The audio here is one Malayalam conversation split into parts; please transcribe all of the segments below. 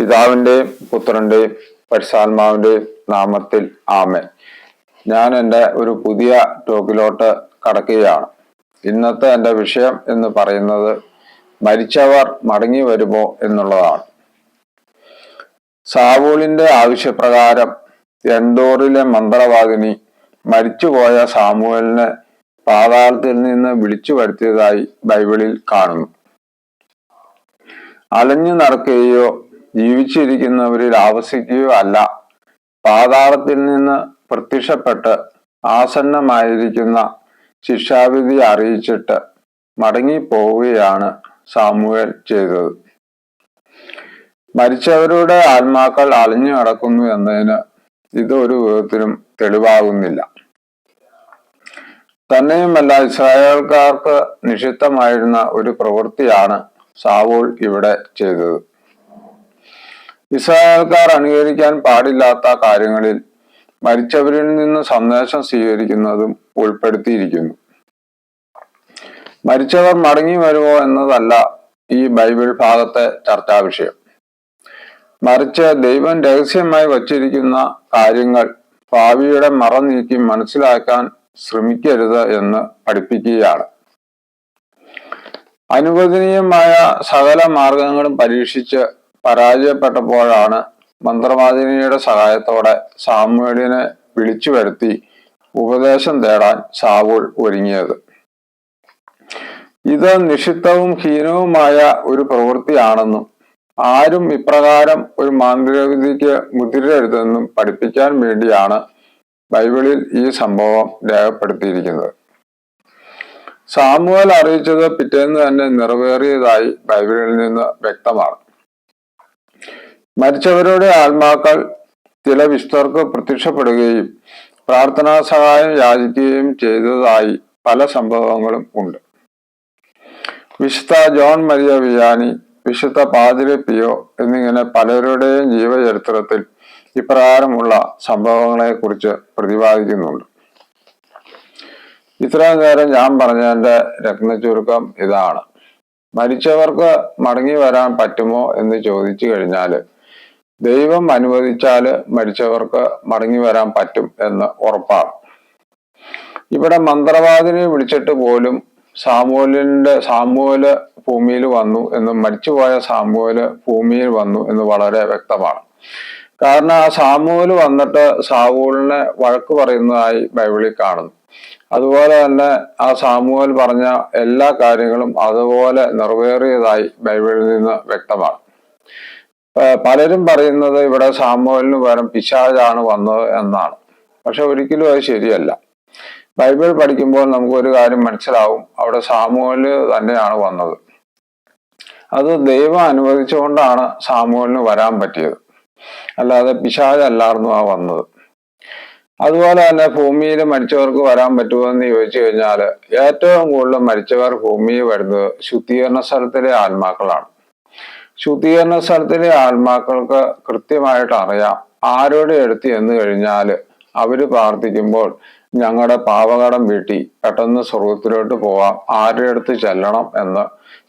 പിതാവിന്റെയും പുത്രന്റെയും പരിശാത്മാവിന്റെയും നാമത്തിൽ ആമേ ഞാൻ എന്റെ ഒരു പുതിയ ടോക്കിലോട്ട് കടക്കുകയാണ്. ഇന്നത്തെ എന്റെ വിഷയം എന്ന് പറയുന്നത് മരിച്ചവർ മടങ്ങി വരുമോ എന്നുള്ളതാണ്. സാവൂളിന്റെ ആവശ്യപ്രകാരം എന്തോറിലെ മന്ത്രവാദിനി മരിച്ചുപോയ സാമുവലിനെ പാതാളത്തിൽ നിന്ന് വിളിച്ചു വരുത്തിയതായി ബൈബിളിൽ കാണുന്നു. അലഞ്ഞു നടക്കുകയോ ജീവിച്ചിരിക്കുന്നവരിൽ ആവസിക്കുകയോ അല്ല. പാതാളത്തിൽ നിന്ന് പ്രത്യക്ഷപ്പെട്ട് ആസന്നമായിരിക്കുന്ന ശിക്ഷാവിധി അറിയിച്ചിട്ട് മടങ്ങിപ്പോവുകയാണ് സാമുവേൽ ചെയ്തത്. മരിച്ചവരുടെ ആത്മാക്കൾ അലിഞ്ഞു നടക്കുന്നു എന്നതിന് ഇത് ഒരു വിധത്തിലും തെളിവാകുന്നില്ല. തന്നെയുമല്ല ഇസ്രായേൽക്കാർക്ക് നിഷിദ്ധമായിരുന്ന ഒരു പ്രവൃത്തിയാണ് സാവോൾ ഇവിടെ ചെയ്തത്. ഇസ്രായേൽക്കാർ അനുകരിക്കാൻ പാടില്ലാത്ത കാര്യങ്ങളിൽ മരിച്ചവരിൽ നിന്ന് സന്ദേശം സ്വീകരിക്കുന്നതും ഉൾപ്പെടുത്തിയിരിക്കുന്നു. മരിച്ചവർ മടങ്ങി വരുമോ എന്നതല്ല ഈ ബൈബിൾ ഭാഗത്തെ ചർച്ചാ വിഷയം. മറിച്ച് ദൈവം രഹസ്യമായി വച്ചിരിക്കുന്ന കാര്യങ്ങൾ ഭാവിയുടെ മറ നീക്കി മനസ്സിലാക്കാൻ ശ്രമിക്കരുത് എന്ന് പഠിപ്പിക്കുകയാണ്. അനുവദനീയമായ സകല മാർഗങ്ങളും പരീക്ഷിച്ച് പരാജയപ്പെട്ടപ്പോഴാണ് മന്ത്രവാദിനിയുടെ സഹായത്തോടെ സാമുവേലിനെ വിളിച്ചു വരുത്തി ഉപദേശം തേടാൻ സാവൂൾ ഒരുങ്ങിയത്. ഇത് നിഷിദ്ധവും ഹീനവുമായ ഒരു പ്രവൃത്തിയാണെന്നും ആരും ഇപ്രകാരം ഒരു മാന്ത്രികവിധിക്ക് മുതിരരുതെന്നും പഠിപ്പിക്കാൻ വേണ്ടിയാണ് ബൈബിളിൽ ഈ സംഭവം രേഖപ്പെടുത്തിയിരിക്കുന്നത്. സാമുവൽ അറിയിച്ചത് പിറ്റേന്ന് തന്നെ നിറവേറിയതായി ബൈബിളിൽ നിന്ന് വ്യക്തമാണ്. മരിച്ചവരുടെ ആത്മാക്കൾ ചില വിശുദ്ധർക്ക് പ്രത്യക്ഷപ്പെടുകയും പ്രാർത്ഥനാ സഹായം യാചിക്കുകയും ചെയ്തതായി പല സംഭവങ്ങളും ഉണ്ട്. വിശുദ്ധ ജോൺ മരിയ വിയാനി വിശുദ്ധ പാതിരി പിയോ എന്നിങ്ങനെ പലരുടെയും ജീവചരിത്രത്തിൽ ഇപ്രകാരമുള്ള സംഭവങ്ങളെ കുറിച്ച് പ്രതിപാദിക്കുന്നുണ്ട്. ഇത്രയും നേരം ഞാൻ പറഞ്ഞതിന്റെ രത്നചുരുക്കം ഇതാണ്. മരിച്ചവർക്ക് മടങ്ങി വരാൻ പറ്റുമോ എന്ന് ചോദിച്ചു കഴിഞ്ഞാൽ ദൈവം അനുവദിച്ചാൽ മരിച്ചവർക്ക് മടങ്ങി വരാൻ പറ്റും എന്ന് ഉറപ്പാണ്. ഇവിടെ മന്ത്രവാദിനെ വിളിച്ചിട്ട് പോലും സാമൂലിന്റെ സാമൂൽ ഭൂമിയിൽ വന്നു എന്നും മരിച്ചുപോയ സാമൂൽ ഭൂമിയിൽ വന്നു എന്ന് വളരെ വ്യക്തമാണ്. കാരണം ആ സാമൂൽ വന്നിട്ട് സാവൂലിനെ വഴക്ക് പറയുന്നതായി ബൈബിളിൽ കാണുന്നു. അതുപോലെ തന്നെ ആ സാമൂഹൽ പറഞ്ഞ എല്ലാ കാര്യങ്ങളും അതുപോലെ നിറവേറിയതായി ബൈബിളിൽ നിന്ന് വ്യക്തമാണ്. പലരും പറയുന്നത് ഇവിടെ സാമൂഹലിന് പകരം പിശാജാണ് വന്നത് എന്നാണ്. പക്ഷെ ഒരിക്കലും അത് ശരിയല്ല. ബൈബിൾ പഠിക്കുമ്പോൾ നമുക്ക് ഒരു കാര്യം മനസ്സിലാവും. അവിടെ സാമൂഹൽ തന്നെയാണ് വന്നത്. അത് ദൈവം അനുവദിച്ചുകൊണ്ടാണ് സാമൂഹലിന് വരാൻ പറ്റിയത്. അല്ലാതെ പിശാജല്ലായിരുന്നു ആ വന്നത്. അതുപോലെ തന്നെ ഭൂമിയിൽ മരിച്ചവർക്ക് വരാൻ പറ്റുമോ എന്ന് ചോദിച്ചു കഴിഞ്ഞാൽ ഏറ്റവും കൂടുതൽ മരിച്ചവർ ഭൂമിയിൽ വരുന്നത് ശുദ്ധീകരണ സ്ഥലത്തിലെ ആത്മാക്കളാണ്. ശുദ്ധീകരണ സ്ഥലത്തിലെ ആത്മാക്കൾക്ക് കൃത്യമായിട്ട് അറിയാം. ആരോട് എടുത്ത് എന്ന് കഴിഞ്ഞാൽ അവർ പ്രാർത്ഥിക്കുമ്പോൾ ഞങ്ങളുടെ പാവകടം വീട്ടി പെട്ടെന്ന് സ്വർഗത്തിലോട്ട് പോവാം. ആരുടെ അടുത്ത് ചെല്ലണം എന്ന്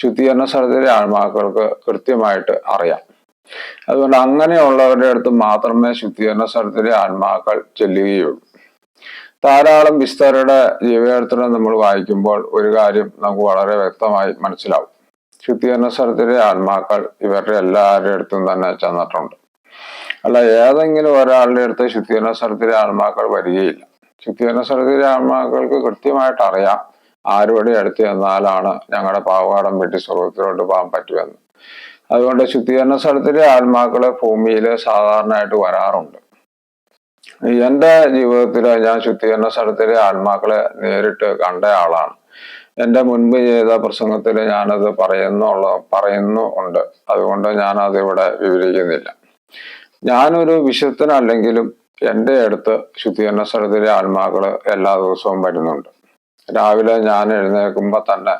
ശുദ്ധീകരണ സ്ഥലത്തിലെ ആത്മാക്കൾക്ക് കൃത്യമായിട്ട് അറിയാം. അതുകൊണ്ട് അങ്ങനെയുള്ളവരുടെ അടുത്ത് മാത്രമേ ശുദ്ധീകരണ സ്ഥലത്തിലെ ആത്മാക്കൾ ചെല്ലുകയുള്ളൂ. ധാരാളം വിസ്തരുടെ ജീവചരിത്രം നമ്മൾ വായിക്കുമ്പോൾ ഒരു കാര്യം നമുക്ക് വളരെ വ്യക്തമായി മനസ്സിലാവും. ശുദ്ധീകരണ സ്ഥലത്തിലെ ആത്മാക്കൾ ഇവരുടെ എല്ലാവരുടെ അടുത്തും തന്നെ ചെന്നിട്ടുണ്ട്. അല്ല ഏതെങ്കിലും ഒരാളുടെ അടുത്ത് ശുദ്ധീകരണ സ്ഥലത്തിലെ ആത്മാക്കൾ വരികയില്ല. ശുദ്ധീകരണ സ്ഥലത്തിലെ ആത്മാക്കൾക്ക് കൃത്യമായിട്ട് അറിയാം ആരുടെ അടുത്ത് ചെന്നാലാണ് ഞങ്ങളുടെ പാവകാടം വെട്ടി സ്വർഗത്തിലോട്ട് പോകാൻ പറ്റുമെന്ന്. അതുകൊണ്ട് ശുദ്ധീകരണ സ്ഥലത്തിലെ ആത്മാക്കൾ ഭൂമിയിൽ സാധാരണയായിട്ട് വരാറുണ്ട്. എന്റെ ജീവിതത്തിൽ ഞാൻ ശുദ്ധീകരണ സ്ഥലത്തിലെ ആത്മാക്കളെ നേരിട്ട് കണ്ട ആളാണ്. എന്റെ മുൻപ് ചെയ്ത പ്രസംഗത്തിൽ ഞാനത് പറയുന്നുള്ള പറയുന്നു ഉണ്ട്. അതുകൊണ്ട് ഞാനത് ഇവിടെ വിവരിക്കുന്നില്ല. ഞാനൊരു വിശുദ്ധനല്ലെങ്കിലും എന്റെ അടുത്ത് ശുദ്ധീകരണ സ്ഥലത്തിലെ ആത്മാക്കൾ എല്ലാ ദിവസവും വരുന്നുണ്ട്. രാവിലെ ഞാൻ എഴുന്നേൽക്കുമ്പോൾ തന്നെ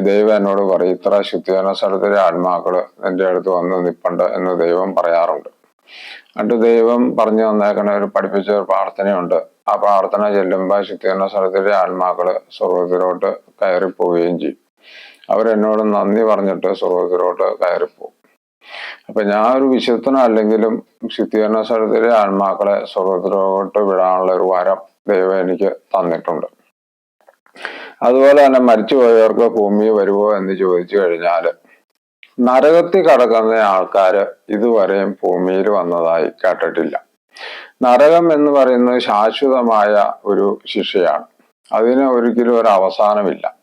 ദൈവം എന്നോട് പറയും ഇത്ര ശുദ്ധീകരണ സ്ഥലത്തിലെ ആത്മാക്കൾ എന്റെ അടുത്ത് വന്ന് നിൽപ്പുണ്ട് എന്ന് ദൈവം പറയാറുണ്ട്. എന്നിട്ട് ദൈവം പറഞ്ഞു തന്നേക്കണ ഒരു പഠിപ്പിച്ച ഒരു പ്രാർത്ഥനയുണ്ട്. ആ പ്രാർത്ഥന ചെല്ലുമ്പോൾ ശുദ്ധീകരണ സ്ഥലത്തിലെ ആത്മാക്കൾ സ്വർഗത്തിലോട്ട് കയറിപ്പോവുകയും ചെയ്യും. അവരെന്നോട് നന്ദി പറഞ്ഞിട്ട് സ്വർഗത്തിലോട്ട് കയറിപ്പോവും. അപ്പൊ ഞാൻ ഒരു വിശുദ്ധനല്ലെങ്കിലും ശുദ്ധീകരണ സ്ഥലത്തിലെ ആത്മാക്കളെ സ്വർഗത്തിലോട്ട് വിടാനുള്ള ഒരു വരം ദൈവം എനിക്ക് തന്നിട്ടുണ്ട്. അതുപോലെ തന്നെ മരിച്ചുപോയവർക്ക് ഭൂമി വരുമോ എന്ന് ചോദിച്ചു കഴിഞ്ഞാൽ നരകത്തിൽ കടക്കുന്ന ആൾക്കാര് ഇതുവരെയും ഭൂമിയിൽ വന്നതായി കേട്ടിട്ടില്ല. നരകം എന്ന് പറയുന്നത് ശാശ്വതമായ ഒരു ശിക്ഷയാണ്. അതിന് ഒരിക്കലും ഒരു അവസാനമില്ല.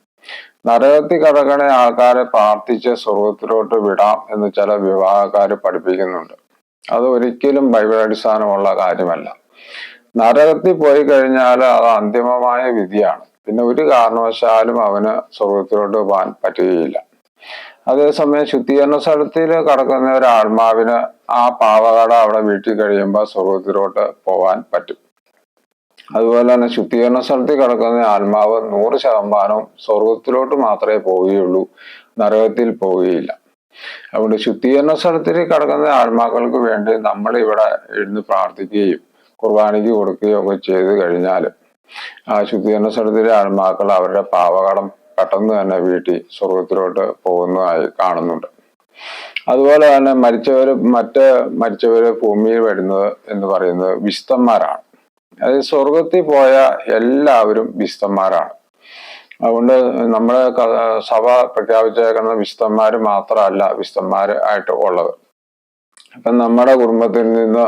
നരകത്തിൽ കടക്കണ ആൾക്കാരെ പ്രാർത്ഥിച്ച് സ്വർഗത്തിലോട്ട് വിടാം എന്ന് ചില വിവാഹക്കാർ പഠിപ്പിക്കുന്നുണ്ട്. അത് ഒരിക്കലും ബൈബിൾ അടിസ്ഥാനമുള്ള കാര്യമല്ല. നരകത്തിൽ പോയി കഴിഞ്ഞാൽ അത് അന്തിമമായ വിധിയാണ്. പിന്നെ ഒരു കാരണവശാലും അവന് സ്വർഗത്തിലോട്ട് പോകാൻ പറ്റുകയില്ല. അതേസമയം ശുദ്ധീകരണ സ്ഥലത്തിൽ കടക്കുന്ന ഒരു ആത്മാവിന് ആ പാവകട അവിടെ വീട്ടിൽ കഴിയുമ്പോൾ സ്വർഗത്തിലോട്ട് പോവാൻ പറ്റും. അതുപോലെ തന്നെ ശുദ്ധീകരണ സ്ഥലത്തിൽ കിടക്കുന്ന ആത്മാവ് നൂറ് ശതമാനവും സ്വർഗത്തിലോട്ട് മാത്രമേ പോവുകയുള്ളൂ നരകത്തിൽ പോവുകയില്ല. അതുകൊണ്ട് ശുദ്ധീകരണ സ്ഥലത്തിൽ കിടക്കുന്ന ആത്മാക്കൾക്ക് വേണ്ടി നമ്മൾ ഇവിടെ ഇരുന്ന് പ്രാർത്ഥിക്കുകയും കുർബാനയ്ക്ക് കൊടുക്കുകയും ഒക്കെ ചെയ്ത് കഴിഞ്ഞാൽ ആ ശുദ്ധീകരണ സ്ഥലത്തിലെ ആത്മാക്കൾ അവരുടെ പാവകടം പെട്ടെന്ന് തന്നെ വീട്ടിൽ സ്വർഗത്തിലോട്ട് പോകുന്നതായി കാണുന്നുണ്ട്. അതുപോലെ തന്നെ മരിച്ചവർ മറ്റ് മരിച്ചവർ ഭൂമിയിൽ വരുന്നത് എന്ന് പറയുന്നത് വിശുദ്ധന്മാരാണ്. അതായത് സ്വർഗത്തിൽ പോയ എല്ലാവരും വിശുദ്ധന്മാരാണ്. അതുകൊണ്ട് നമ്മുടെ സഭ പ്രഖ്യാപിച്ചേക്കുന്ന വിശുദ്ധന്മാർ മാത്രമല്ല വിശുദ്ധന്മാർ ആയിട്ട് ഉള്ളത്. അപ്പം നമ്മുടെ കുടുംബത്തിൽ നിന്ന്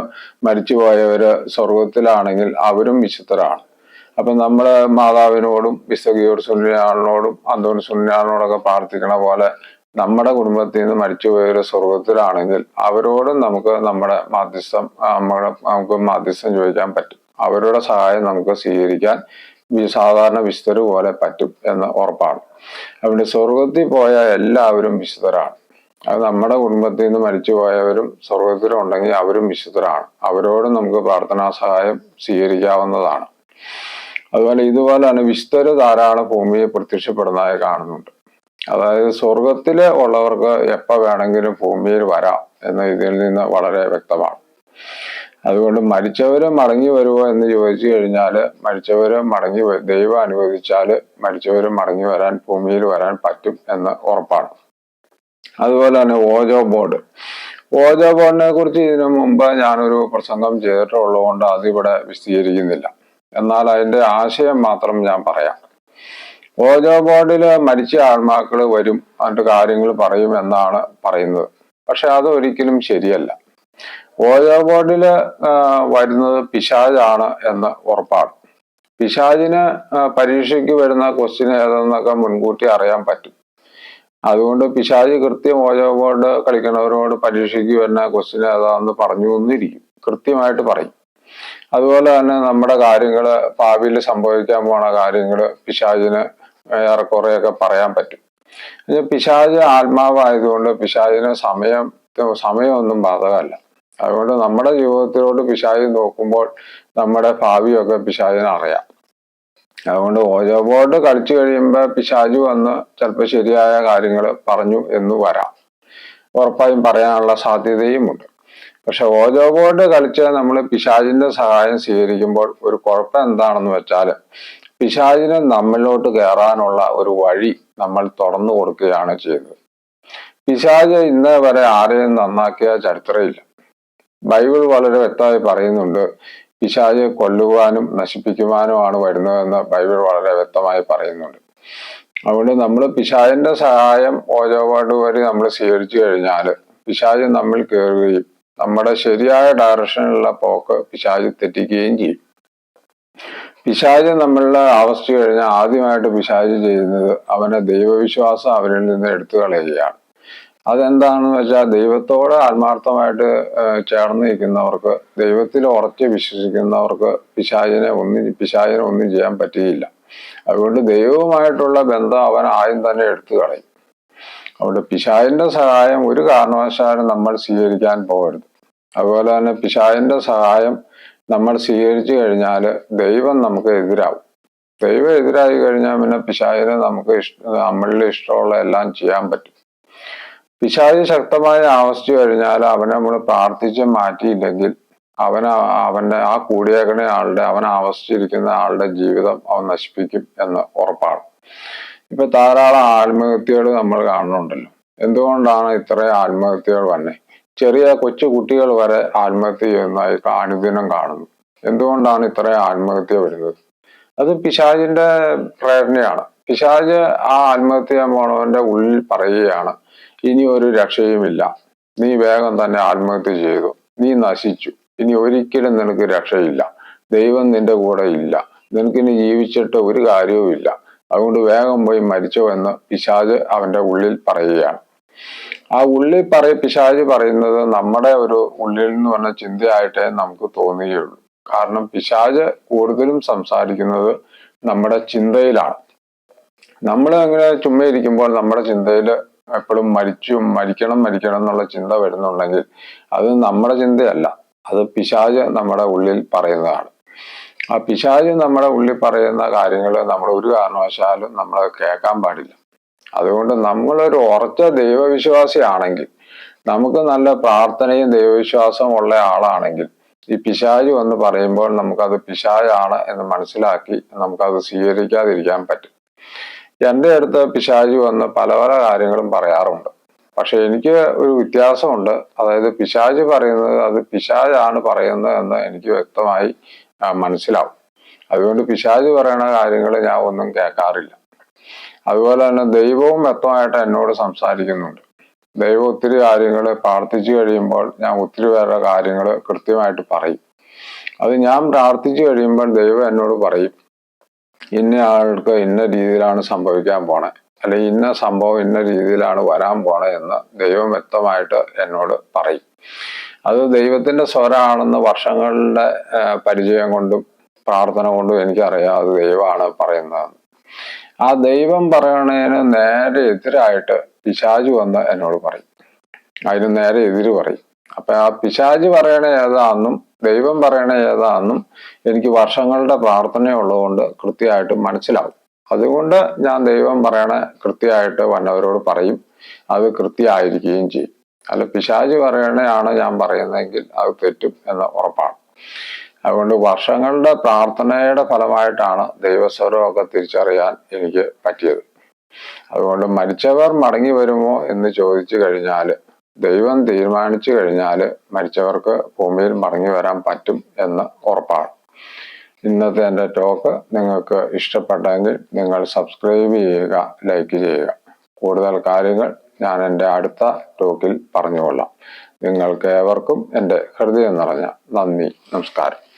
മരിച്ചുപോയവര് സ്വർഗത്തിലാണെങ്കിൽ അവരും വിശുദ്ധരാണ്. അപ്പൊ നമ്മൾ മാതാവിനോടും വിസഗിയോട് സുന്യാളിനോടും അന്തോണി സുന്യാളിനോടൊക്കെ പ്രാർത്ഥിക്കണ പോലെ നമ്മുടെ കുടുംബത്തിൽ നിന്ന് മരിച്ചുപോയൊരു സ്വർഗത്തിലാണെങ്കിൽ അവരോടും നമുക്ക് നമ്മുടെ മാധ്യസ്ഥം നമ്മുടെ നമുക്ക് മാധ്യസ്ഥം ചോദിക്കാൻ പറ്റും. അവരുടെ സഹായം നമുക്ക് സ്വീകരിക്കാൻ സാധാരണ വിശുദ്ധർ പോലെ പറ്റും എന്ന് ഉറപ്പാണ്. അതുകൊണ്ട് സ്വർഗത്തിൽ പോയ എല്ലാവരും വിശുദ്ധരാണ്. അത് നമ്മുടെ കുടുംബത്തിൽ നിന്ന് മരിച്ചു പോയവരും സ്വർഗത്തിലുണ്ടെങ്കിൽ അവരും വിശുദ്ധരാണ്. അവരോടും നമുക്ക് പ്രാർത്ഥനാ സഹായം സ്വീകരിക്കാവുന്നതാണ്. അതുപോലെ ഇതുപോലെ തന്നെ വിസ്തര ധാരാളം ഭൂമിയെ പ്രത്യക്ഷപ്പെടുന്നതായി കാണുന്നുണ്ട്. അതായത് സ്വർഗത്തിലെ ഉള്ളവർക്ക് എപ്പ വേണമെങ്കിലും ഭൂമിയിൽ വരാം എന്ന ഇതിൽ നിന്ന് വളരെ വ്യക്തമാണ്. അതുകൊണ്ട് മരിച്ചവര് മടങ്ങി വരുമോ എന്ന് ചോദിച്ചു കഴിഞ്ഞാൽ മരിച്ചവര് മടങ്ങി ദൈവം അനുവദിച്ചാൽ മരിച്ചവര് മടങ്ങി വരാൻ ഭൂമിയിൽ വരാൻ പറ്റും എന്ന് ഉറപ്പാണ്. അതുപോലെ തന്നെ ഓജോ ബോർഡ്. ഓജോ ബോർഡിനെ കുറിച്ച് ഇതിനു മുമ്പ് ഞാനൊരു പ്രസംഗം ചെയ്തിട്ടുള്ളതുകൊണ്ട് അതിവിടെ വിശദീകരിക്കുന്നില്ല. എന്നാൽ അതിന്റെ ആശയം മാത്രം ഞാൻ പറയാം. ഓജോ ബോർഡിൽ മരിച്ച ആത്മാക്കൾ വരും അതിന്റെ കാര്യങ്ങൾ പറയും എന്നാണ് പറയുന്നത്. പക്ഷെ അത് ഒരിക്കലും ശരിയല്ല ഓജോ ബോർഡിൽ വരുന്നത് പിശാജാണ് എന്ന് ഉറപ്പാണ്. പിശാജിന് പരീക്ഷയ്ക്ക് വരുന്ന ക്വസ്റ്റ്യൻ ഏതെന്നൊക്കെ മുൻകൂട്ടി അറിയാൻ പറ്റും. അതുകൊണ്ട് പിശാജ് കൃത്യം ഓജോ ബോർഡ് കളിക്കുന്നവരോട് പരീക്ഷയ്ക്ക് വരുന്ന ക്വസ്റ്റ്യൻ ഏതാന്ന് പറഞ്ഞു എന്നിരിക്കും കൃത്യമായിട്ട് പറയും. അതുപോലെ തന്നെ നമ്മുടെ കാര്യങ്ങൾ ഭാവിയിൽ സംഭവിക്കാൻ പോണ കാര്യങ്ങൾ പിശാചിന് ഏറെക്കുറെയൊക്കെ പറയാൻ പറ്റും. പിശാജ് ആത്മാവായതുകൊണ്ട് പിശാചിന് സമയം സമയമൊന്നും ബാധകമല്ല. അതുകൊണ്ട് നമ്മുടെ ജീവിതത്തിലോട്ട് പിശാജ് നോക്കുമ്പോൾ നമ്മുടെ ഭാവിയൊക്കെ പിശാചിന് അറിയാം. അതുകൊണ്ട് ഓരോ ബോർഡ് കളിച്ചു കഴിയുമ്പോൾ പിശാജ് വന്ന് ചിലപ്പോൾ ശരിയായ കാര്യങ്ങൾ പറഞ്ഞു എന്ന് വരാം. ഉറപ്പായും പറയാനുള്ള സാധ്യതയുമുണ്ട്. പക്ഷെ ഓജോ ബോർഡ് കളിച്ച് നമ്മൾ പിശാചിന്റെ സഹായം സ്വീകരിക്കുമ്പോൾ ഒരു കുഴപ്പം എന്താണെന്ന് വെച്ചാൽ പിശാചിനെ നമ്മളിലോട്ട് കയറാനുള്ള ഒരു വഴി നമ്മൾ തുറന്നു കൊടുക്കുകയാണ് ചെയ്തത് പിശാജ് ഇന്ന് വരെ ആരെയും നന്നാക്കിയ ചരിത്രമില്ല. ബൈബിൾ വളരെ വ്യക്തമായി പറയുന്നുണ്ട് പിശാജ് കൊല്ലുവാനും നശിപ്പിക്കുവാനുമാണ് വരുന്നതെന്ന് ബൈബിൾ വളരെ വ്യക്തമായി പറയുന്നുണ്ട്. അതുകൊണ്ട് നമ്മൾ പിശാജിന്റെ സഹായം ഓരോ വാർഡ് വരെ നമ്മൾ സ്വീകരിച്ചു കഴിഞ്ഞാൽ പിശാജ് നമ്മൾ കയറുകയും നമ്മുടെ ശരിയായ ഡയറക്ഷനിലുള്ള പോക്ക് പിശാജ് തെറ്റിക്കുകയും ചെയ്യും. പിശാജ് നമ്മളുടെ അവസ്ഥ കഴിഞ്ഞാൽ ആദ്യമായിട്ട് പിശാജ് ചെയ്യുന്നത് അവനെ ദൈവവിശ്വാസം അവരിൽ നിന്ന് എടുത്തു കളയുകയാണ്. അതെന്താണെന്ന് വെച്ചാൽ ദൈവത്തോട് ആത്മാർത്ഥമായിട്ട് ചേർന്ന് നിൽക്കുന്നവർക്ക് ദൈവത്തിൽ ഉറച്ച് വിശ്വസിക്കുന്നവർക്ക് പിശാചിനെ ഒന്നും പിശാചിനെ ഒന്നും ചെയ്യാൻ പറ്റുകയില്ല അതുകൊണ്ട് ദൈവവുമായിട്ടുള്ള ബന്ധം അവൻ ആദ്യം തന്നെ എടുത്തു കളയും. അതുകൊണ്ട് പിശാചിന്റെ സഹായം ഒരു കാരണവശാലും നമ്മൾ സ്വീകരിക്കാൻ പോകരുത്. അതുപോലെ തന്നെ പിശാചിന്റെ സഹായം നമ്മൾ സ്വീകരിച്ചു കഴിഞ്ഞാൽ ദൈവം നമുക്ക് എതിരാവും. ദൈവം എതിരായി കഴിഞ്ഞാൽ പിന്നെ പിശാചിനെ നമുക്ക് നമ്മളിൽ ഇഷ്ടമുള്ള എല്ലാം ചെയ്യാൻ പറ്റും. പിശാചി ശക്തമായി ആവശ്യിച്ചു കഴിഞ്ഞാൽ അവനെ നമ്മൾ പ്രാർത്ഥിച്ച് മാറ്റിയില്ലെങ്കിൽ അവൻ അവന്റെ ആ കൂടിയേക്കണ ആളുടെ അവൻ ആവശ്യിച്ചിരിക്കുന്ന ആളുടെ ജീവിതം അവൻ നശിപ്പിക്കും എന്ന് ഉറപ്പാണ്. ഇപ്പൊ ധാരാളം ആത്മഹത്യകൾ നമ്മൾ കാണുന്നുണ്ടല്ലോ. എന്തുകൊണ്ടാണ് ഇത്രയും ആത്മഹത്യകൾ വന്നെ? ചെറിയ കൊച്ചു കുട്ടികൾ വരെ ആത്മഹത്യ ചെയ്യുന്നതായി അനുദിനം കാണുന്നു. എന്തുകൊണ്ടാണ് ഇത്രയും ആത്മഹത്യ വരുന്നത്? അത് പിശാജിന്റെ പ്രേരണയാണ്. പിശാജ് ആ ആത്മഹത്യ മോണവന്റെ ഉള്ളിൽ പറയുകയാണ് ഇനി ഒരു രക്ഷയുമില്ല. നീ വേഗം തന്നെ ആത്മഹത്യ ചെയ്തു. നീ നശിച്ചു. ഇനി ഒരിക്കലും നിനക്ക് രക്ഷയില്ല. ദൈവം നിന്റെ കൂടെ ഇല്ല. നിനക്കിനി ജീവിച്ചിട്ട് ഒരു കാര്യവും ഇല്ല അതുകൊണ്ട് വേഗം പോയി മരിച്ചോ എന്ന് പിശാജ് അവന്റെ ഉള്ളിൽ പറയുകയാണ്. ആ ഉള്ളിൽ പറയ പിശാജ് പറയുന്നത് നമ്മുടെ ഒരു ഉള്ളിൽ നിന്ന് വന്ന ചിന്തയായിട്ടേ നമുക്ക് തോന്നുകയുള്ളൂ. കാരണം പിശാജ് കൂടുതലും സംസാരിക്കുന്നത് നമ്മുടെ ചിന്തയിലാണ്. നമ്മൾ അങ്ങനെ ചുമ്മാ ഇരിക്കുമ്പോൾ നമ്മുടെ ചിന്തയിൽ എപ്പോഴും മരിച്ചു മരിക്കണം മരിക്കണം എന്നുള്ള ചിന്ത വരുന്നുണ്ടെങ്കിൽ അത് നമ്മുടെ ചിന്തയല്ല. അത് പിശാജ് നമ്മുടെ ഉള്ളിൽ പറയുന്നതാണ്. ആ പിശാജ് നമ്മുടെ ഉള്ളിൽ പറയുന്ന കാര്യങ്ങൾ നമ്മൾ ഒരു കാരണവശാലും നമ്മൾ കേൾക്കാൻ പാടില്ല. അതുകൊണ്ട് നമ്മളൊരു ഉറച്ച ദൈവവിശ്വാസിയാണെങ്കിൽ നമുക്ക് നല്ല പ്രാർത്ഥനയും ദൈവവിശ്വാസവും ഉള്ള ആളാണെങ്കിൽ ഈ പിശാജ് എന്ന് പറയുമ്പോൾ നമുക്കത് പിശാജാണ് എന്ന് മനസ്സിലാക്കി നമുക്കത് സ്വീകരിക്കാതിരിക്കാൻ പറ്റും. എന്റെ അടുത്ത് പിശാജ് വന്ന് പല പല കാര്യങ്ങളും പറയാറുണ്ട്. പക്ഷെ എനിക്ക് ഒരു വ്യത്യാസമുണ്ട്. അതായത് പിശാജ് പറയുന്നത് അത് പിശാജാണ് പറയുന്നത് എന്ന് എനിക്ക് വ്യക്തമായി മനസ്സിലാവും. അതുകൊണ്ട് പിശാജ് പറയുന്ന കാര്യങ്ങൾ ഞാൻ ഒന്നും കേൾക്കാറില്ല. അതുപോലെ തന്നെ ദൈവവും വ്യക്തമായിട്ട് എന്നോട് സംസാരിക്കുന്നുണ്ട്. ദൈവം ഒത്തിരി കാര്യങ്ങൾ പ്രാർത്ഥിച്ചു കഴിയുമ്പോൾ ഞാൻ ഒത്തിരി പേരുടെ കാര്യങ്ങൾ കൃത്യമായിട്ട് പറയും. അത് ഞാൻ പ്രാർത്ഥിച്ചു കഴിയുമ്പോൾ ദൈവം എന്നോട് പറയും ഇന്ന ആൾക്ക് ഇന്ന രീതിയിലാണ് സംഭവിക്കാൻ പോണേ അല്ലെങ്കിൽ ഇന്ന സംഭവം ഇന്ന രീതിയിലാണ് വരാൻ പോണേ എന്ന് ദൈവം വ്യക്തമായിട്ട് എന്നോട് പറയും. അത് ദൈവത്തിന്റെ സ്വരമാണെന്ന് വർഷങ്ങളുടെ പരിചയം കൊണ്ടും പ്രാർത്ഥന കൊണ്ടും എനിക്കറിയാം അത് ദൈവമാണ് പറയുന്നത് ആ ദൈവം പറയണതിന് നേരെ എതിരായിട്ട് പിശാജ് വന്ന് എന്നോട് പറയും. അതിന് നേരെ എതിര് പറയും. അപ്പൊ ആ പിശാജ് പറയണ ഏതാന്നും ദൈവം പറയണ ഏതാന്നും എനിക്ക് വർഷങ്ങളുടെ പ്രാർത്ഥനയുള്ളതുകൊണ്ട് കൃത്യമായിട്ട് മനസ്സിലാവും. അതുകൊണ്ട് ഞാൻ ദൈവം പറയണ കൃത്യമായിട്ട് വന്നവരോട് പറയും. അത് കൃത്യമായിരിക്കുകയും ചെയ്യും. അല്ല പിശാജ് പറയണയാണ് ഞാൻ പറയുന്നതെങ്കിൽ അത് തെറ്റും എന്ന് ഉറപ്പാണ്. അതുകൊണ്ട് വർഷങ്ങളുടെ പ്രാർത്ഥനയുടെ ഫലമായിട്ടാണ് ദൈവസ്വരമൊക്കെ തിരിച്ചറിയാൻ എനിക്ക് പറ്റിയത്. അതുകൊണ്ട് മരിച്ചവർ മടങ്ങി വരുമോ എന്ന് ചോദിച്ചു കഴിഞ്ഞാൽ ദൈവം തീരുമാനിച്ചു കഴിഞ്ഞാൽ മരിച്ചവർക്ക് ഭൂമിയിൽ മടങ്ങി വരാൻ പറ്റും എന്ന് ഉറപ്പാണ്. ഇന്നത്തെ എന്റെ ടോക്ക് നിങ്ങൾക്ക് ഇഷ്ടപ്പെട്ടെങ്കിൽ നിങ്ങൾ സബ്സ്ക്രൈബ് ചെയ്യുക ലൈക്ക് ചെയ്യുക. കൂടുതൽ കാര്യങ്ങൾ ഞാൻ എന്റെ അടുത്ത ടോക്കിൽ പറഞ്ഞുകൊള്ളാം. നിങ്ങൾക്ക് ഏവർക്കും എന്റെ ഹൃദയം നിറഞ്ഞ നന്ദി നമസ്കാരം.